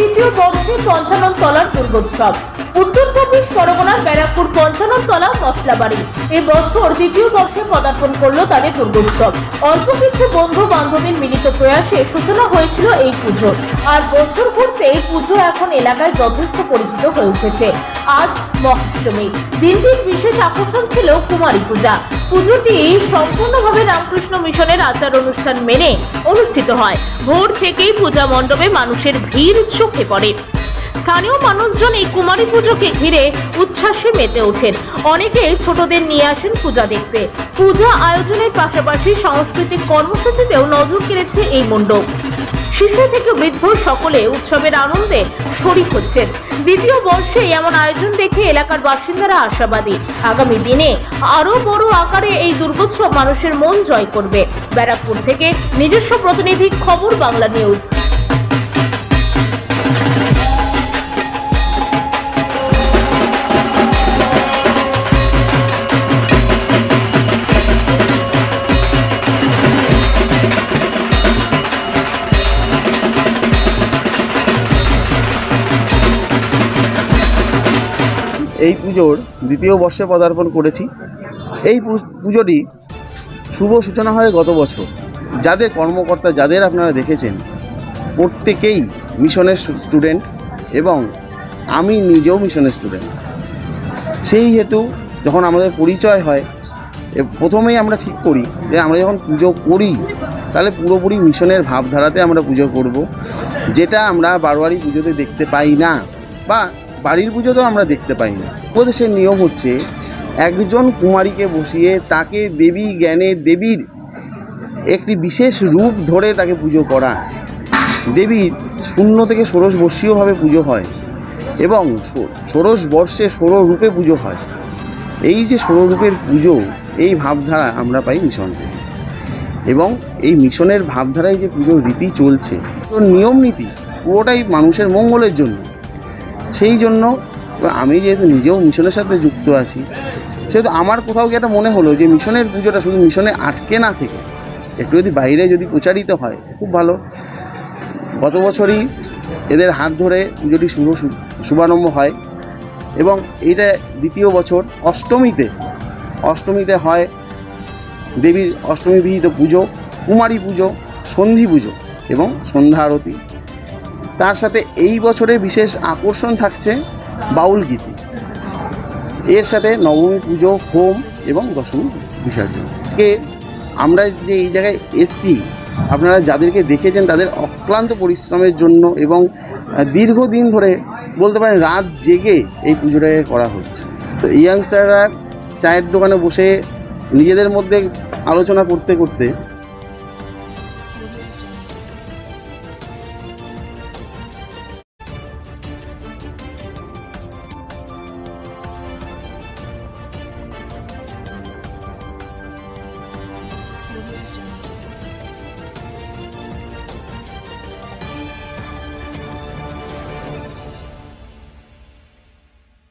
দ্বিতীয় বর্ষে পঞ্চানন তলার দুর্গোৎসব। উত্তর চব্বিশ পরগনার ব্যারাকপুর পঞ্চানন তলা এবছর দ্বিতীয় বর্ষে পদার্পণ করল তাদের দুর্গোৎসব। অল্প কিছু বন্ধু বান্ধবীর মিলিত প্রয়াসে সূচনা হয়েছিল এই পুজো। আর বছর ঘুরতে এই পুজো এখন এলাকায় যথেষ্ট পরিচিত হয়ে উঠেছে। আজ মহাষ্টমী। দিনটির বিশেষ আকর্ষণ ছিল কুমারী পূজা। পুজোটি সম্পূর্ণভাবে রামকৃষ্ণ মিশনের আচার অনুষ্ঠান মেনে অনুষ্ঠিত হয়। ভোর থেকেই পূজা মণ্ডপে মানুষের ভিড় চোখে পড়ে। স্থানীয় মানুষজন এই কুমারী পুজোকে ঘিরে উচ্ছ্বাসে মেতে ওঠেন। অনেকে ছোটদের নিয়ে আসেন পূজা দেখতে। পূজা আয়োজনের পাশাপাশি সাংস্কৃতিক কর্মসূচিতেও নজর কেড়েছে এই মণ্ডপ। শিশু থেকে বৃদ্ধ সকলে উৎসবের আনন্দে শরিক হচ্ছেন। দ্বিতীয় বর্ষে এমন আয়োজন দেখে এলাকার বাসিন্দারা আশাবাদী। আগামী দিনে আরও বড় আকারে এই দুর্গোৎসব মানুষের মন জয় করবে। ব্যারাকপুর থেকে নিজস্ব প্রতিনিধি খবর বাংলা নিউজ। এই পুজোর দ্বিতীয় বর্ষে পদার্পণ করেছি। এই পুজোটি শুভ সূচনা হয় গত বছর। যাদের কর্মকর্তা যাদের আপনারা দেখেছেন, প্রত্যেকেই মিশনের স্টুডেন্ট এবং আমি নিজেও মিশনের স্টুডেন্ট সেই হেতু যখন আমাদের পরিচয় হয় প্রথমেই আমরা ঠিক করি যে আমরা যখন পুজো করি, তাহলে পুরোপুরি মিশনের ভাবধারাতে আমরা পুজো করব। যেটা আমরা বারোয়ারি পুজোতে দেখতে পাই না বা বাড়ির পুজো তো আমরা দেখতে পাই না উপদেশের নিয়ম হচ্ছে, একজন কুমারীকে বসিয়ে তাকে দেবী জ্ঞানে দেবীর একটি বিশেষ রূপ ধরে তাকে পুজো করা। দেবীর শূন্য থেকে ষোড়শ বর্ষীয়ভাবে পুজো হয় এবং ষোড়শ বর্ষে ষোড় রূপে পুজো হয়। এই যে ষোড় রূপের পুজো, এই ভাবধারা আমরা পাই মিশন। থেকে এবং এই মিশনের ভাবধারায় যে পুজোর রীতি চলছে নিয়ম নীতি পুরোটাই মানুষের মঙ্গলের জন্য। সেই জন্য আমি যেহেতু নিজেও মিশনের সাথে যুক্ত আছি, সেহেতু আমার কোথাও কি একটা মনে হলো যে মিশনের পুজোটা শুধু মিশনে আটকে না থেকে একটু যদি বাইরে যদি প্রচারিত হয়, খুব ভালো। গত বছরই এদের হাত ধরে পুজোটি শুভ শুভারম্ভ হয় এবং এইটা দ্বিতীয় বছর অষ্টমীতে অষ্টমীতে হয় দেবীর অষ্টমী বিহিত পুজো, কুমারী পুজো, সন্ধি পুজো এবং সন্ধ্যা আরতি। তার সাথে এই বছরে বিশেষ আকর্ষণ থাকছে বাউল গীতি। এর সাথে নবমী পুজো, হোম এবং দশমী বিসর্জন। আজকে আমরা যে এই জায়গায় এসছি, আপনারা যাদেরকে দেখেছেন তাদের অক্লান্ত পরিশ্রমের জন্য এবং দীর্ঘদিন ধরে বলতে পারেন রাত জেগে এই পুজোটাকে করা হচ্ছে। তো ইয়াংস্টাররা চায়ের দোকানে বসে নিজেদের মধ্যে আলোচনা করতে করতে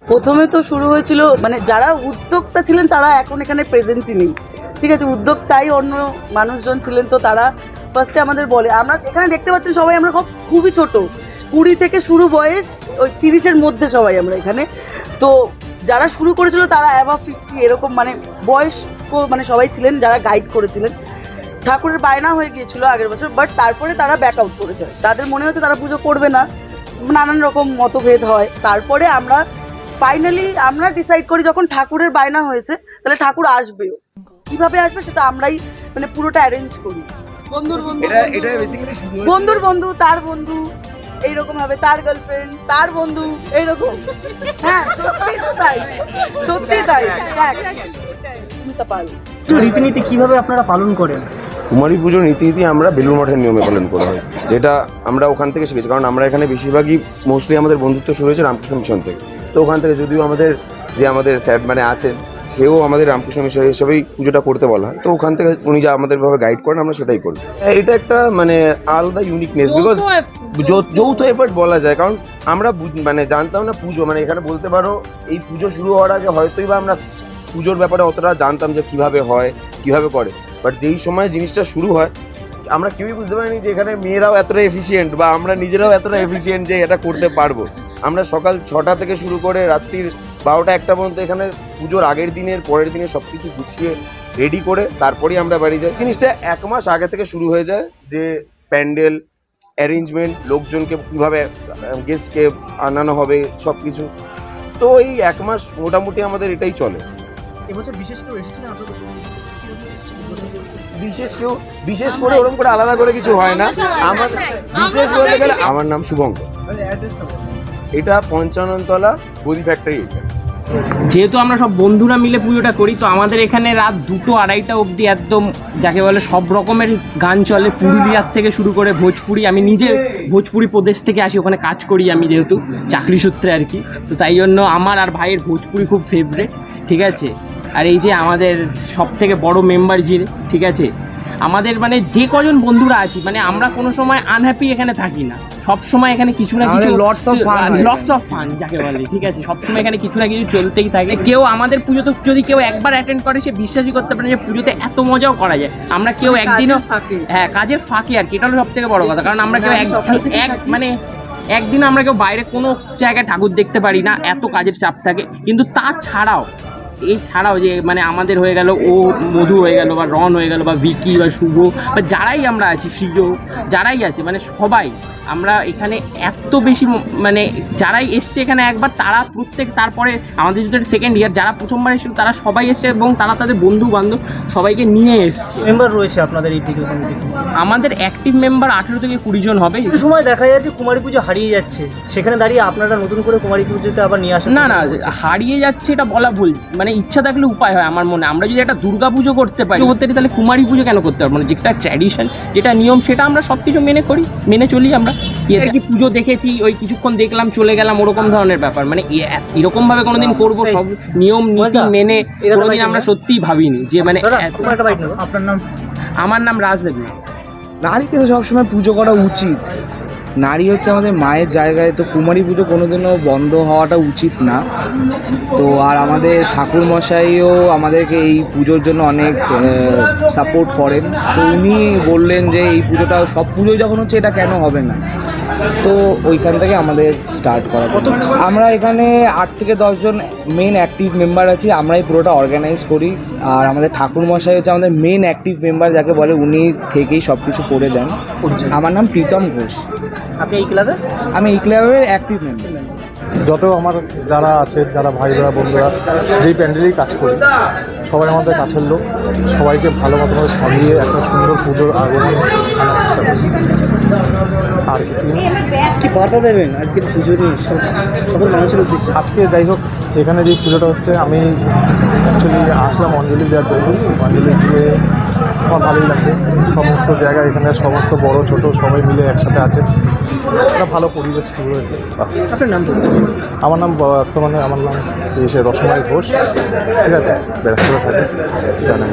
প্রথমে তো শুরু হয়েছিল মানে যারা উদ্যোক্তা ছিলেন তারা এখন এখানে প্রেজেন্টই নেই। ঠিক আছে, উদ্যোক্তাই অন্য মানুষজন ছিলেন তো তারা ফার্স্টে আমাদের বলে। আমরা এখানে দেখতে পাচ্ছি সবাই আমরা খুব খুবই ছোট। কুড়ি থেকে শুরু বয়স, ওই তিরিশের মধ্যে সবাই আমরা এখানে। তো যারা শুরু করেছিল তারা অ্যাভাব ফিফটি এরকম মানে বয়স মানে সবাই ছিলেন যারা গাইড করেছিলেন। ঠাকুরের বায়না হয়ে গিয়েছিল আগের বছর বাট তারপরে তারা ব্যাক আউট করেছে। তাদের মনে হচ্ছে তারা পুজো করবে না। নানান রকম মতভেদ হয়। তারপরে আমরা ফাইনালি আমরা ডিসাইড করি যখন ঠাকুরের বায়না হয়েছে তাহলে ঠাকুর আসবেও। কীভাবে আসবে সেটা আমরাই মানে পুরোটা অ্যারেঞ্জ করি। বন্ধুর বন্ধু বন্ধুর বন্ধু তার বন্ধু এইরকম হবে। তার গার্লফ্রেন্ড তার বন্ধু এইরকম। হ্যাঁ সত্যি তাই। সত্যি তাই। দেখ, তুমি তা পারো। রীতিনীতি কীভাবে আপনারা পালন করেন? কুমারী পুজোর নীতিনীতি আমরা বেলুর মঠের নিয়মে পালন করা। হয় যেটা আমরা ওখান থেকে শিখেছি। কারণ আমরা এখানে বেশিরভাগই মোস্টলি আমাদের বন্ধুত্ব শুরু হয়েছে রামকৃষ্ণ মিশন থেকে। তো ওখান থেকে যদিও আমাদের যে আমাদের স্যার মানে আছেন সেও আমাদের রামকৃষ্ণ মিশন হিসেবেই পুজোটা করতে বলা হয়। তো ওখান থেকে উনি যা আমাদের ভাবে গাইড করেন আমরা সেটাই করি এটা একটা মানে আলাদা ইউনিকনেস বিকজ যৌথ এফার্ট বলা যায়। কারণ আমরা মানে জানতাম না পুজো। মানে এখানে বলতে পারো এই পুজো শুরু হওয়ার আগে হয়তোই বা আমরা পুজোর ব্যাপারে অতটা জানতাম যে কীভাবে হয় কীভাবে করে। বাট যেই সময় জিনিসটা শুরু হয় আমরা কেউই বুঝতে পারিনি যে এখানে মেয়েরাও এতটা এফিসিয়েন্ট বা আমরা নিজেরাও এতটা এফিসিয়েন্ট যে এটা করতে পারব। আমরা সকাল ছটা থেকে শুরু করে রাত্রির বারোটা একটা পর্যন্ত এখানে পুজোর আগের দিনের পরের দিনের সব কিছু গুছিয়ে রেডি করে তারপরেই আমরা বাড়ি যাই। জিনিসটা এক মাস আগে থেকে শুরু হয়ে যায় যে প্যান্ডেল অ্যারেঞ্জমেন্ট লোকজনকে কীভাবে গেস্টকে আনানো হবে সব কিছু তো এই এক মাস মোটামুটি আমাদের এটাই চলে। এবছর বিশেষ কেউ বিশেষ কেউ বিশেষ করে ওরকম করে আলাদা করে কিছু হয় না। আমার বিশেষ বলতে গেলে আমার নাম শুভঙ্কর। এটা পঞ্চাননতলা গদি ফ্যাক্টরি যেহেতু আমরা সব বন্ধুরা মিলে পুজোটা করি, তো আমাদের এখানে রাত দুটো আড়াইটা অবধি একদম যাকে বলে সব রকমের গান চলে। পুরুলিয়ার থেকে শুরু করে ভোজপুরি। আমি নিজে ভোজপুরি প্রদেশ থেকে আসি, ওখানে কাজ করি আমি যেহেতু, চাকরি সূত্রে আর কি। তো তাই জন্য আমার আর ভাইয়ের ভোজপুরি খুব ফেভারেট ঠিক আছে? আর এই যে আমাদের সব থেকে বড় মেম্বার যিনি, ঠিক আছে? আমাদের মানে যে কজন বন্ধুরা আছি মানে আমরা কোনো সময় আনহ্যাপি এখানে থাকি না। সব সময় এখানে কিছু না কিছু lots of fun lots of fun যাকে বলে ঠিক আছে? সব সময় এখানে কিছু না কিছু চলতেই থাকে। কেউ আমাদের পুজো তো যদি কেউ একবার অ্যাটেন্ড করে সে বিশ্বাসই করতে পারে যে পুজোতে এত মজাও করা যায়। আমরা কেউ একদিনও হ্যাঁ কাজের ফাঁকে আর কি এটা হলো সব থেকে বড় কথা। কারণ আমরা কেউ এক এক মানে একদিন আমরা কেউ বাইরে কোনো জায়গায় ঠাকুর দেখতে পারি না এত কাজের চাপ থাকে। কিন্তু তাছাড়াও এই ছাড়াও যে মানে আমাদের হয়ে গেল ও মধু হয়ে গেল বা রন হয়ে গেল বা ভিকি বা শুভ বা যারাই আমরা আছি সৃজো যারাই আছে মানে সবাই আমরা এখানে এত বেশি মানে যারাই এসছে এখানে একবার তারা প্রত্যেক তারপরে আমাদের যেটা সেকেন্ড ইয়ার যারা প্রথমবার এসেছিল তারা সবাই এসছে এবং তারা তাদের বন্ধু বান্ধব সবাইকে নিয়ে এসছে। মেম্বার রয়েছে আপনাদের এই পুজো কমিটিতে আমাদের অ্যাক্টিভ মেম্বার আঠেরো থেকে কুড়ি জন হবে। কিছু সময় দেখা যাচ্ছে কুমারী পুজো হারিয়ে যাচ্ছে। সেখানে দাঁড়িয়ে আপনারা নতুন করে কুমারী পুজোতে আবার নিয়ে আসেন না না হারিয়ে যাচ্ছে এটা বলা ভুল। মানে ইচ্ছা থাকলে উপায় হয় আমার মনে আমরা যদি একটা দুর্গা পুজো করতে পারি করতে পারি, তাহলে কুমারী পুজো কেন করতে পারব না? যেটা ট্র্যাডিশন যেটা নিয়ম সেটা আমরা সব কিছু মেনে করি মেনে চলি আমরা। কি পুজো দেখেছি ওই কিছুক্ষণ দেখলাম চলে গেলাম ওরকম ধরনের ব্যাপার। মানে এরকম ভাবে কোনোদিন করব সব নিয়ম নীতি মেনে কোনোদিন আমরা। সত্যিই ভাবিনি যে মানে আপনার নাম? আমার নাম রাজদেব নারীকে সবসময় পুজো করা উচিত। নারী হচ্ছে আমাদের মায়ের জায়গায় তো কুমারী পুজো কোনোদিনও বন্ধ হওয়াটা উচিত না। তো আর আমাদের ঠাকুর মশাইও আমাদেরকে এই পুজোর জন্য অনেক সাপোর্ট করেন। তো উনি বললেন যে এই পুজোটা সব পুজোই যখন হচ্ছে এটা কেন হবে না? তো ওইখান থেকে আমাদের স্টার্ট করা আমরা এখানে আট থেকে দশজন মেন অ্যাক্টিভ মেম্বার আছি আমরাই পুরোটা অর্গানাইজ করি। আর আমাদের ঠাকুর মশাই হচ্ছে আমাদের মেন অ্যাক্টিভ মেম্বার যাকে বলে উনি থেকেই সব কিছু করে দেন। আমার নাম প্রীতম ঘোষ। আপনি এই ক্লাবে? আমি এই ক্লাবের অ্যাক্টিভ মেম্বার যত আমার যারা আছে যারা ভাই ভাইরা বন্ধুরা যেই প্যান্ডেলেই কাজ করি সবাই আমাদের কাছের লোক। সবাইকে ভালো মতো করে সাজিয়ে একটা সুন্দর পুজোর আগমন আনার চেষ্টা করি। আর কিছু। কি বার্তা দেবেন আজকের পুজো নিয়ে? সব- সকল মানুষের উদ্দেশ্যে। আজকে যাই হোক এখানে যে পুজোটা হচ্ছে আমি অ্যাকচুয়ালি আসলাম অঞ্জলি দেওয়ার জন্য। অঞ্জলি দিয়ে আমার ভালোই লাগবে সমস্ত জায়গা এখানে সমস্ত বড় ছোট সবাই মিলে একসাথে আছে। একটা ভালো পরিবেশ শুরু হয়েছে। আপনার নাম। আমার নাম বর্তমানে আমার নাম এসে রসময় ঘোষ। ঠিক আছে? ব্যারাকপুরে থাকে। জানেন